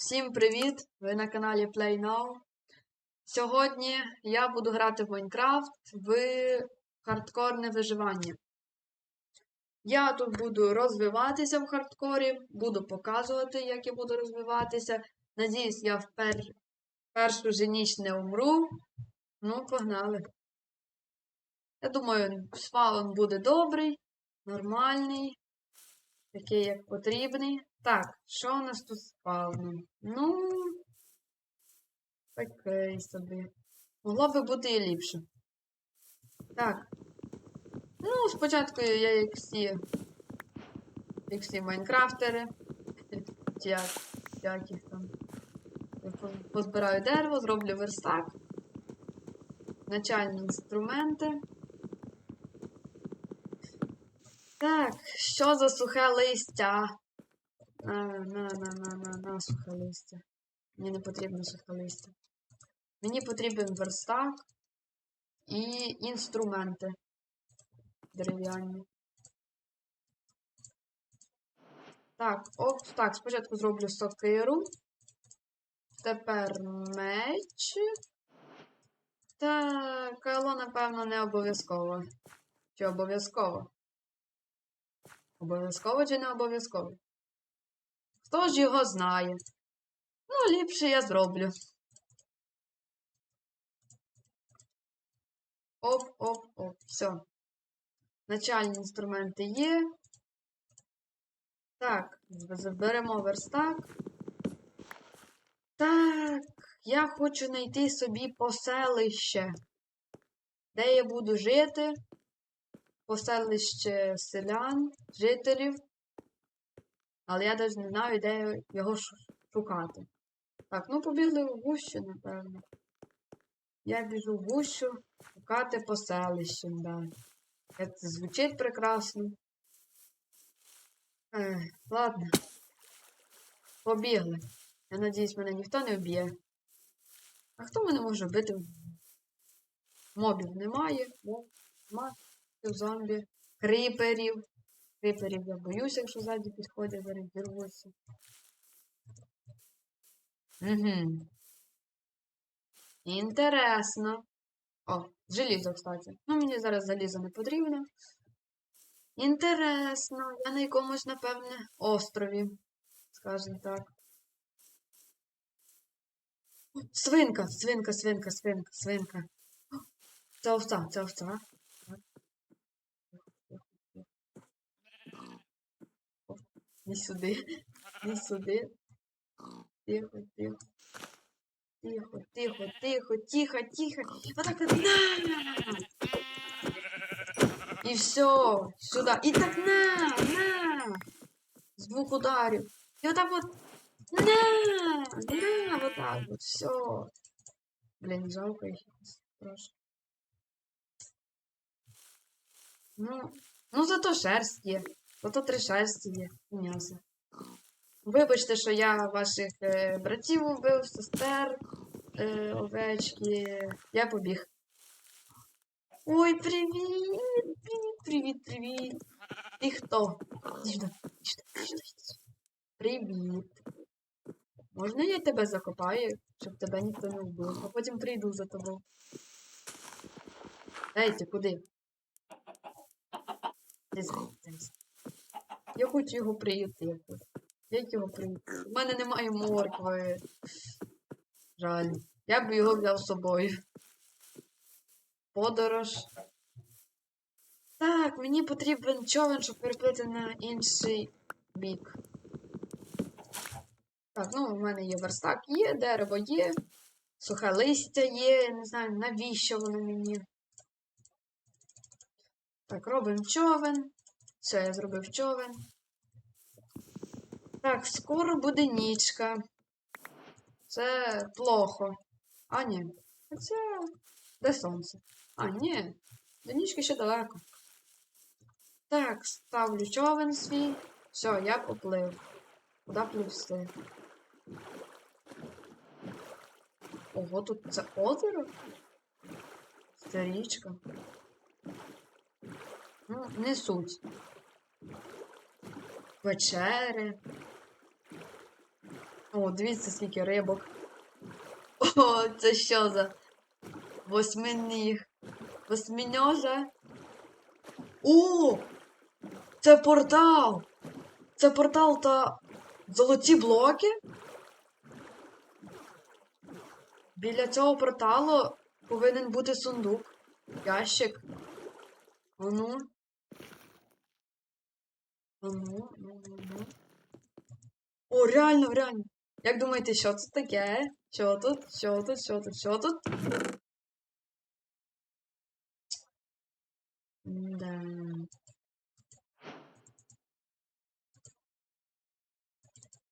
Всім привіт! Ви на каналі Play Now. Сьогодні я буду грати в Майнкрафт в хардкорне виживання. Я тут буду розвиватися в хардкорі, буду показувати, як я буду розвиватися. Надіюсь, я в пер... першу же ніч не умру. Ну, погнали. Я думаю, спаун буде добрий, нормальний, такий, як потрібний. Так, що у нас тут з спавном? Ну, такий собі. Могло би бути і ліпше. Так. Ну, спочатку я як всі. Як всі майнкрафтери. Як, як їх там. Позбираю дерево, зроблю верстак. Начальні інструменти. Так, що за сухе листя? На, на, на, на, на, на сухе листя. Мені не потрібно сухе листя. Мені потрібен верстак і інструменти дерев'яні. Так, оп, так, спочатку зроблю сокиру. Тепер меч. Та кайло, напевно, не обов'язково. Чи обов'язково? Обов'язково чи не обов'язково? Хто ж його знає? Ну, ліпше я зроблю. Оп-оп-оп. Все. Начальні інструменти є. Так, заберемо верстак. Так, я хочу знайти собі поселище. Де я буду жити? Поселище селян, жителів. Але я навіть не знаю, де його шукати. Так, ну побігли в гущу, напевно. Я біжу в гущу шукати поселище, да. Це звучить прекрасно. Ех, ладно. Побігли. Я надіюсь, мене ніхто не вб'є. А хто мене може вбити? Мобів немає. Моб, нема. Зомбі. Кріперів. Кріперів я боюся, якщо ззаді підходять, зараз зірвуться. Угу. Інтересно. О, желізо, кстати. Ну, мені зараз залізо не потрібно. Інтересно. Я на якомусь, напевне, острові. Скажем так. Свинка, свинка, свинка, свинка, свинка. Це овца, це овца. Так. О, Не сюди, не сюди. Тихо, тихо. Тихо, тихо, тихо, тихо, тихо. Отак от на! І все, сюди. І так на, на! З двох ударів. І отак от на, на, вот так вот, все. Блін, жалко їх якось. Ну, ну зато шерсть є. Зато три шерсті є. М'ясо. Вибачте, що я ваших е, братів убив, сестер, е, овечки. Я побіг. Ой, привіт! Привіт, привіт. Ти хто? Привіт. Можна я тебе закопаю, щоб тебе ніхто не вбив, а потім прийду за тобою. Ти куди? Ти звідти. Я хочу його приютити. Як його приютити? У мене немає моркви. Жаль. Я б його взяв з собою. Подорож. Так, мені потрібен човен, щоб переплити на інший бік. Так, ну у мене є верстак, є, дерево є, сухе листя є, я не знаю, навіщо воно мені. Так, робимо човен. Все, я зробив човен. Так, скоро буде нічка. Це плохо. А, ні. Це. Де сонце? А, ні. До нічки ще далеко. Так, ставлю човен свій. Все, я поплив. Куди пливсти? Ого, тут це озеро? Це річка. Ну, не суть. Печери. О, дивіться, скільки рибок. О, це що за восьминіг? Восьминожа? О! Це портал! Це портал та золоті блоки? Біля цього порталу повинен бути сундук. Ящик. Ну, ну, ну. О, реально, реально. Як думаєте, що це таке? Що тут? Що тут? Що тут? Що тут? Да.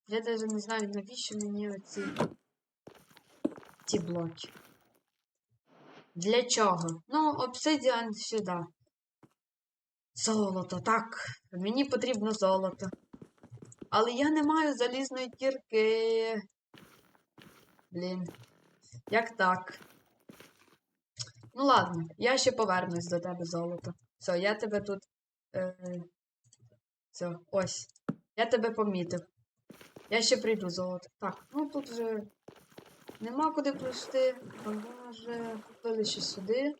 Я даже не знаю, навіщо мені оці ці блоки. Для чого? Ну, обсидіан сюди. Золото, так. Мені потрібно золото. Але я не маю залізної кірки. Блін. Як так? Ну ладно, я ще повернусь до тебе золото. Все, я тебе тут. Е... Все, ось. Я тебе помітив. Я ще прийду золото. Так, ну тут вже нема куди. А може, купили ще сюди.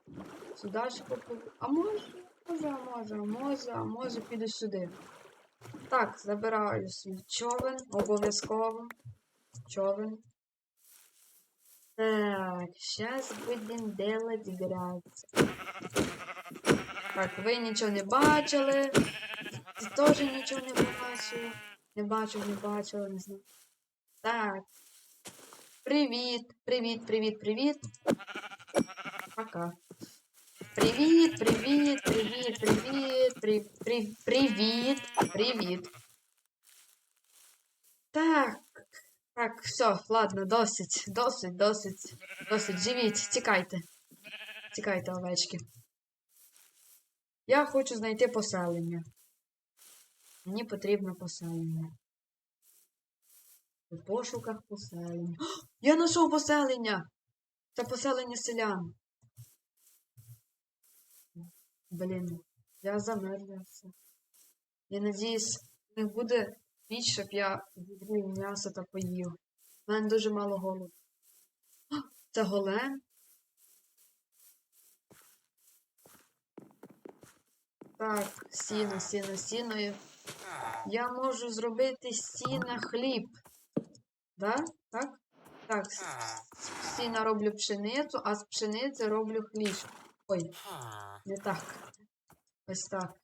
Сюди ще купили. А може, може, може, може, може піду сюди. Так, забираю свій човен, обов'язково. Човен. Так, сейчас будем делать грязь. Так, ви нічого не бачили. Ти теж нічого не бачив. Не бачив, не бачила, не знаю. Так. Привіт, привіт, привіт, привіт. Пока. Привіт, привіт, привіт, привіт, при, при, привіт, привіт. Так. Так, все, ладно, досить, досить, досить, досить. Живіть, тікайте. Тікайте, овечки. Я хочу знайти поселення. Мені потрібно поселення. У пошуках поселення. О, я знайшов поселення! Це поселення селян. Блін, я замерзлявся. Я надіюсь, не буде ніч, щоб я відгрів м'ясо та поїв. У мене дуже мало голоду. Це голем? Так, сіно, сіно, сіно. Я можу зробити сіна хліб. Да? Так? Так, з сіна роблю пшеницю, а з пшениці роблю хліб. Ой, не так. Ось так.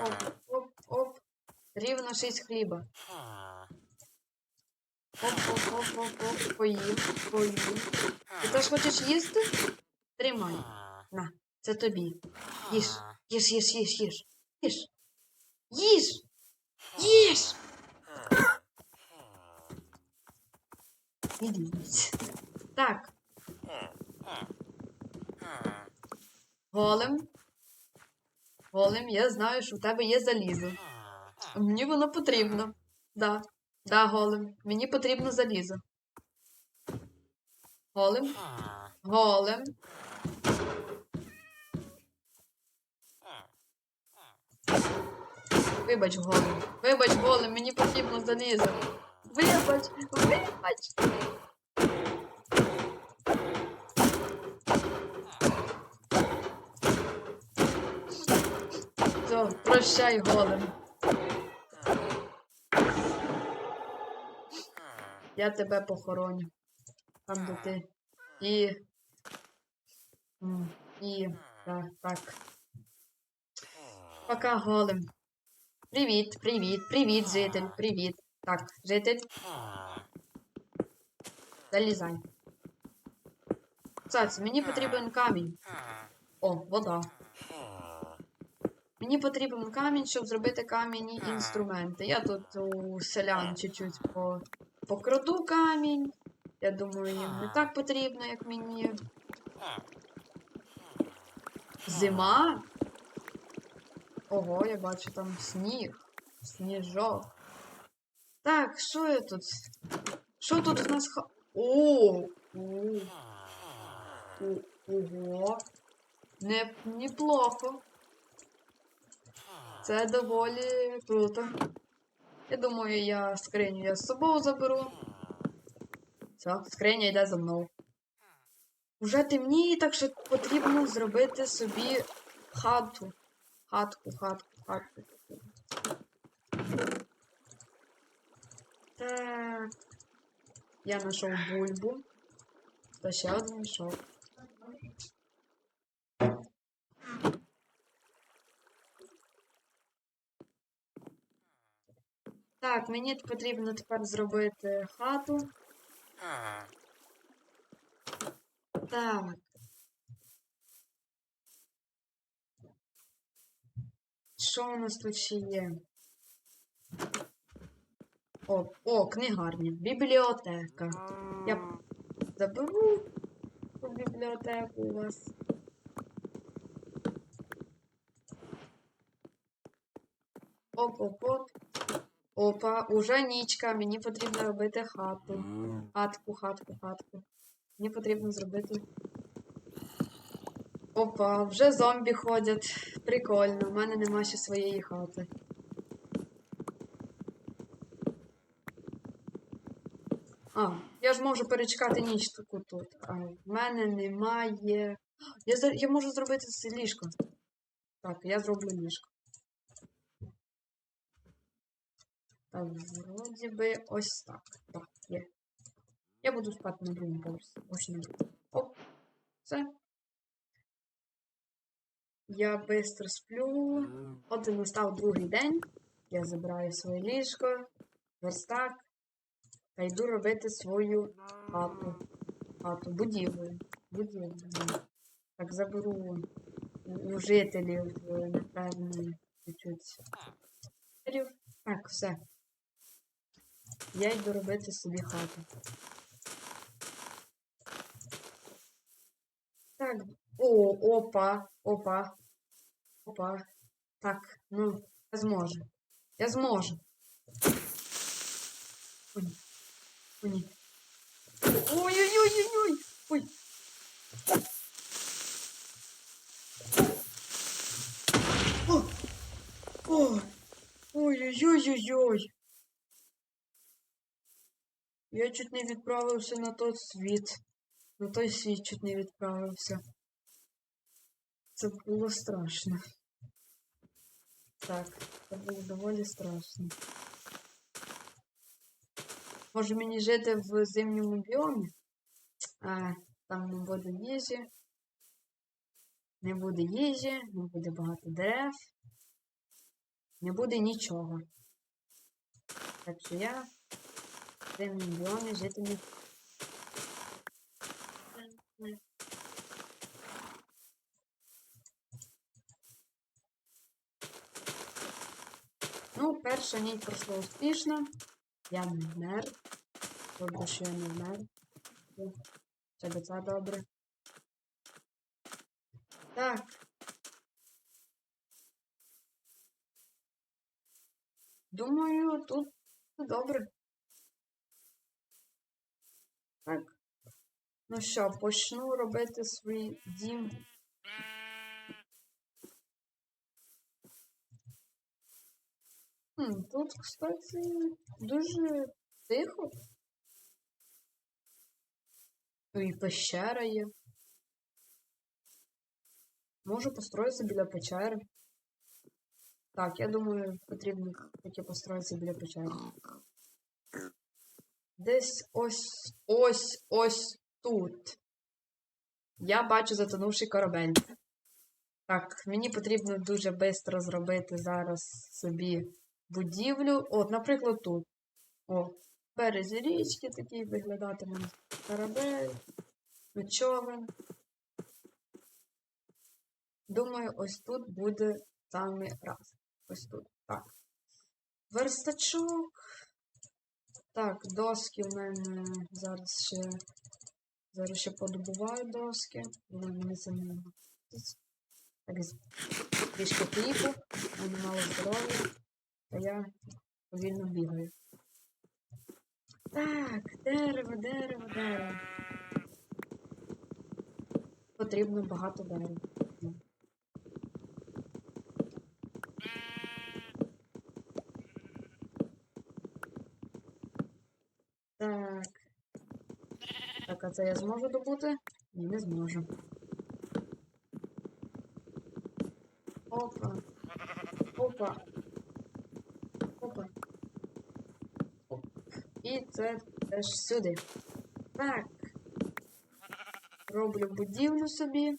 Оп, оп, оп. Рівно 6 хліба. Оп, оп, оп, оп, оп. Поїв, поїв. Ти теж хочеш їсти? Тримай. На, це тобі. Їж, їж, їж, їж, їж. Їж. Їж. Їж. Ідіть. Так. Голем. Голем, я знаю, що в тебе є залізо. Мені воно потрібно. Да. Да, голем. Мені потрібно залізо. Голем. Голем. Вибач, голем. Вибач, голем, мені потрібно залізо. Вибач, вибач. Все, прощай, голем. Я тебе похороню. Там, де ти. І. І. Так, так. Пока, голем. Привіт, привіт, привіт, житель, привіт. Так, житель, залізай. Кстати, мені потрібен камінь. О, вода. Мені потрібен камінь, щоб зробити камінні інструменти. Я тут у селян чуть-чуть по... покраду камінь. Я думаю, їм не так потрібно, як мені. Зима. Ого, я бачу там сніг. Сніжок. Так, що я тут? Що тут в нас ха. О! Ого! Не, неплохо. Це доволі круто. Я думаю, я скриню я з собою заберу. Все, скриня йде за мною. Уже темніє, так що потрібно зробити собі хату. Хатку, хатку, хатку. Так. Я знайшов бульбу. Та ще один мішок. Так, мені потрібно тепер зробити хату. Так. Що у нас тут ще є? О, о, книгарня. Бібліотека. Я заберу ту бібліотеку у вас. Оп-оп-оп. Опа, уже нічка. Мені потрібно робити хату. Хатку, хатку, хатку. Мені потрібно зробити. Опа, вже зомбі ходять. Прикольно, в мене нема ще своєї хати. А, я ж можу перечекати ніч таку тут. А в мене немає. Я, я можу зробити ліжко. Так, я зроблю ліжко. Вроді би ось так. Так, є. Я буду спати на другому поверсі. Ось на Оп. Все. Я швидко сплю. От і настав другий день. Я забираю своє ліжко, верстак та йду робити свою хату. Хату, будівлю. Будівлю. Так, заберу у- жителів, напевно, чуть-чуть. Так, все. Я йду робити собі хату. Так, о, опа, опа, опа. Так, ну, я зможу. Я зможу. Ой, ой. Ой-ой-ой-ой-ой! Ой. О! О! Ой-ой-ой-ой-ой! Я чуть не відправився на той світ. На той світ чуть не відправився. Це було страшно. Так, це було доволі страшно. Може мені жити в зимньому біомі? А, там не буде їжі. Не буде їжі, не буде багато дерев. Не буде нічого. Так що я в зимньому біомі жити не Ну, перша ніч пройшла успішно. Я не вмер. Добре, що я не вмер. Це до це добре. Так. Думаю, тут добре. Так. Ну що, почну робити свій дім. Хм, тут, кстати, дуже тихо. Ну і пещера є. Можу построїтися біля печери. Так, я думаю, потрібно таки построїтися біля печери. Десь ось ось ось тут. Я бачу затонувший корабель. Так, мені потрібно дуже швидко зробити зараз собі будівлю. От, наприклад, тут. О, березі річки такий виглядатиме корабель, човен. Думаю, ось тут буде самий раз. Ось тут. Так. Верстачок. Так, доски в мене зараз ще. Зараз ще подобуваю доски. Вони мені це не. Так, трішки хлібу, у мене мало здоров'я, та я повільно бігаю. Так, дерево, дерево, дерево. Потрібно багато дерева. Так. Так, а це я зможу добути? Ні, не зможу. Опа. Опа. Опа. Оп. І це теж сюди. Так. Роблю будівлю собі.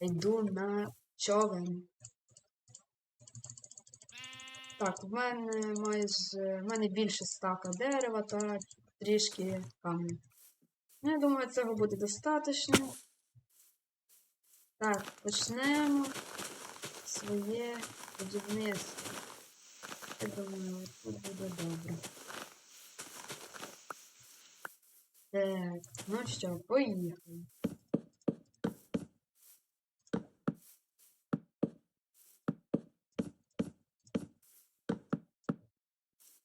Йду на човен. Так, в мене майже в мене більше стака дерева та трішки каменю. Ну, я думаю, цього буде достатньо. Так, почнемо своє будівництво. Я думаю, тут буде добре. Так, ну що, поїхали.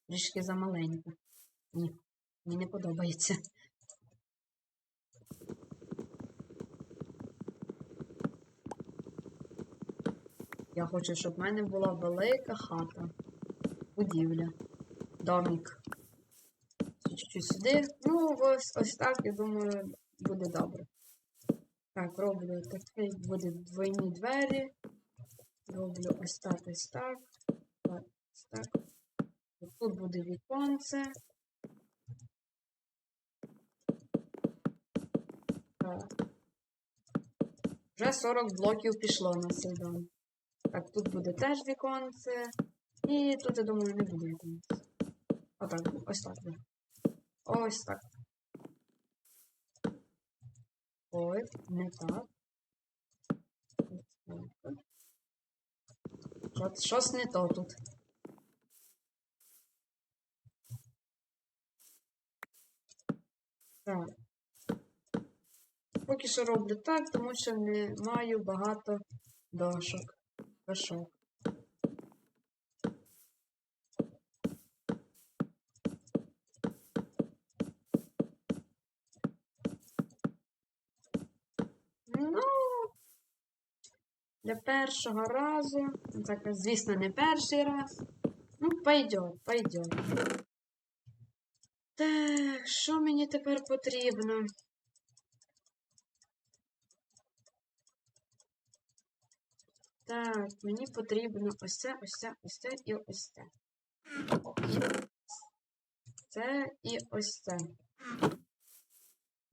Трішки замаленько. Ні, мені не подобається. Я хочу, щоб в мене була велика хата. Будівля. Домик. Чуть-чуть сюди. Ну, ось ось так, я думаю, буде добре. Так, роблю такі, буде двойні двері. Роблю ось так, ось. Так, ось так. Тут буде віконце. Так. Вже 40 блоків пішло на дом. Так, тут буде теж віконце. І тут, я думаю, не буде віконце. Отак, ось так. Ось так. Ой, не так. Ось Щось не то тут. Так. Поки що роблю так, тому що не маю багато дошок. Дошок. Ну, для першого разу, ну, так, звісно, не перший раз. Ну, пойдет, пойдет. Так, що мені тепер потрібно? Так, мені потрібно ось це, ось це, ось це і ось це. Це і ось це.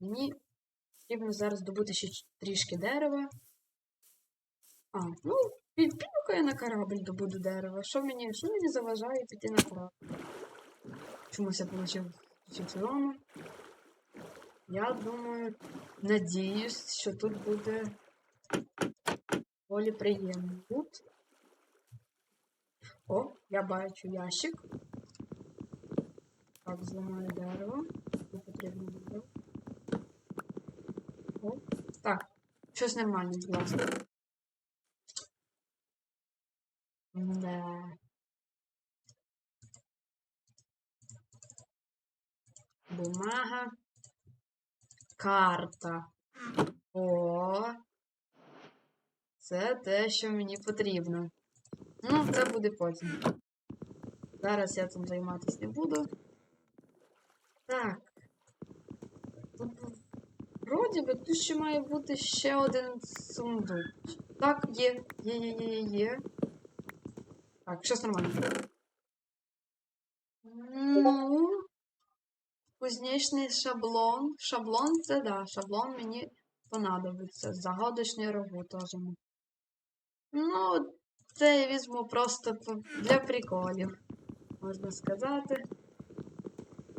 Мені потрібно зараз добути ще трішки дерева. А, ну, пі- піду-ка я на корабль добуду дерева. Що мені, що мені заважає піти на корабль? Чомусь я отримав цілому. Я думаю, надіюсь, що тут буде доволі приємно. Тут. О, я бачу ящик. Так, зламаю дерево. Тут потрібно буде. О, так, щось нормальне, будь ласка. Да. Бумага. Карта. О. Це те, що мені потрібно. Ну, це буде потім. Зараз я цим займатися не буду. Так. Вроді би, тут ще має бути ще один сундук. Так, є, є, є, є, є, є. Так, щось нормально. Ну, кузнечний шаблон. Шаблон це да, шаблон мені понадобиться. Загадочний робот теж. Ну, це я візьму просто для приколів, можна сказати.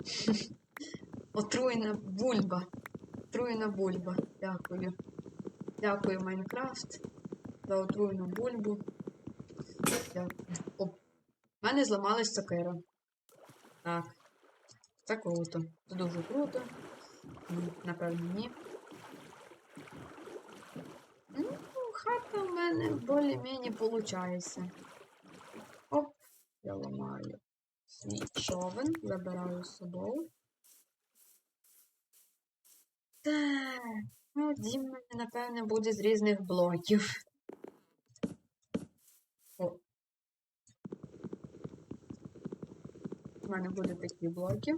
Отруйна бульба. Отруйна бульба. Дякую. Дякую, Майнкрафт, за отруйну бульбу. Дякую. О, мене зламалась сокира. Так. Це круто. Це дуже круто. Напевно, ні. Ну, хата в мене більш-менш виходить. Оп, я ламаю свій човен, забираю з собою. Так, ну, дім мене, напевне, буде з різних блоків. О. У мене будуть такі блоки.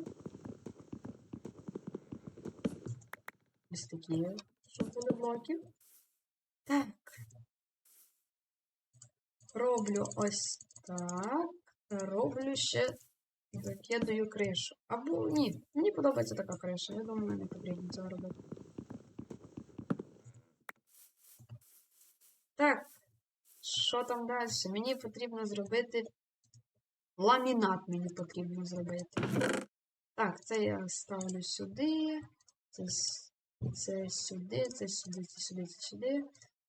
Ось такі, щоб були блоки. Так. Роблю ось так. Роблю ще закидаю кришу. Або ні, мені подобається така криша. Я думаю, не потрібно цього робити. Так, що там далі? Мені потрібно зробити ламінат мені потрібно зробити. Так, це я ставлю сюди. Це, це сюди, це сюди, це сюди, це сюди,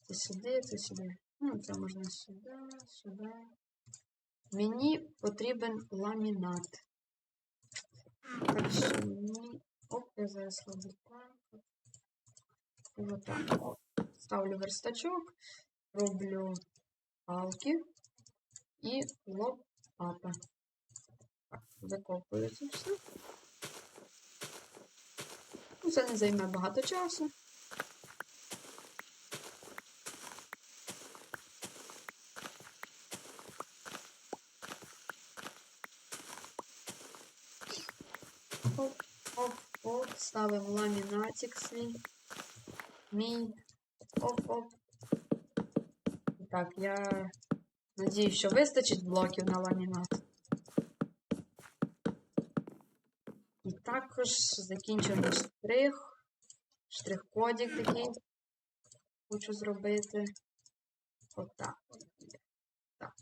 це сюди, це сюди. Ну, це можна сюди, сюди. Мені потрібен ламінат. Так мені. Оп, я зараз роблю так. Отак. Ставлю верстачок, роблю палки і лопата. Так, закопую це все. Це не займе багато часу. Оп, оп, оп, ставимо ламінатик свій. Мій. Оп-оп. Так, я надію, що вистачить блоків на ламінат. І також закінчуємо штрих. Штрих-кодик такий. Хочу зробити. Отак. от. Так.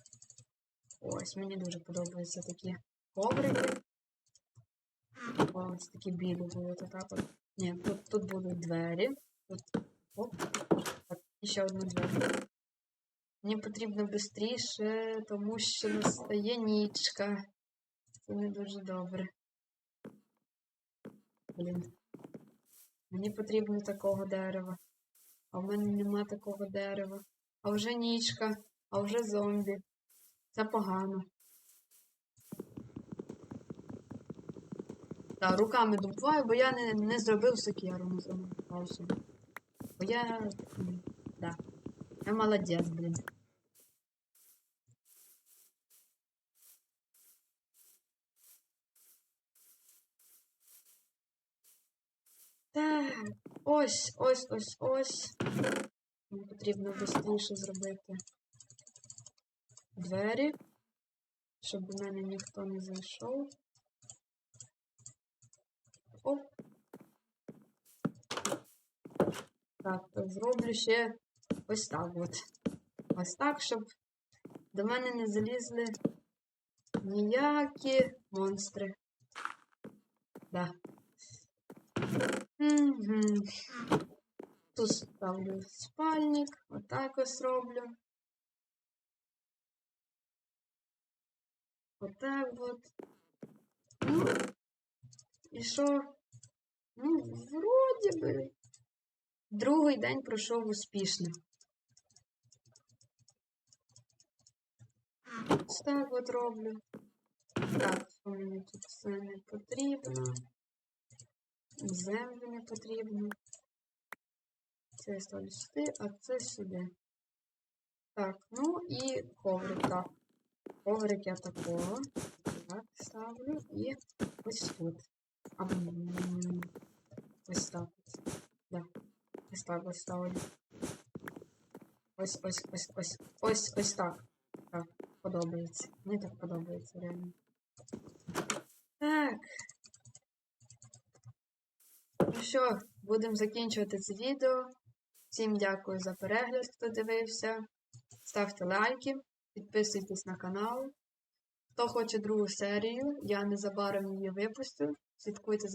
Ось, мені дуже подобаються такі коврики. Ось такі білі будуть от. Ні, тут, тут будуть двері. Тут. Оп. І ще одну двері. Мені потрібно швидше, тому що настає нічка. Це не дуже добре. Блін. Мені потрібно такого дерева. А в мене нема такого дерева. А вже нічка, а вже зомбі. Це погано. Так, руками добуваю, бо я не, не зробив сокеру, не зробив собі. Бо я. Да. Я молодець, блін. Так, ось, ось, ось, ось. Мені потрібно швидше зробити двері, щоб до мене ніхто не зайшов. Оп. Так, то зроблю ще ось так от. Ось так, щоб до мене не залізли ніякі монстри. Да. Угу. Тут ставлю спальник, отак ось роблю. Отак от. Ну, і що? Ну, вроді би. Другий день пройшов успішно. Ось так от роблю. Так, що мені тут все не потрібно. Землю не потрібно. Це я ставлю сюди, а це сюди. Так, ну і коврик, так. Коврик я такого. Так, ставлю і ось тут. А, ось так. Да. Ось так ось ставлю. Ось, ось, ось, ось, ось, ось так. Так, подобається. Мені так подобається, реально. Так. Ну що, будемо закінчувати це відео. Всім дякую за перегляд, хто дивився. Ставте лайки, підписуйтесь на канал. Хто хоче другу серію, я незабаром її випустю. Слідкуйте за моїм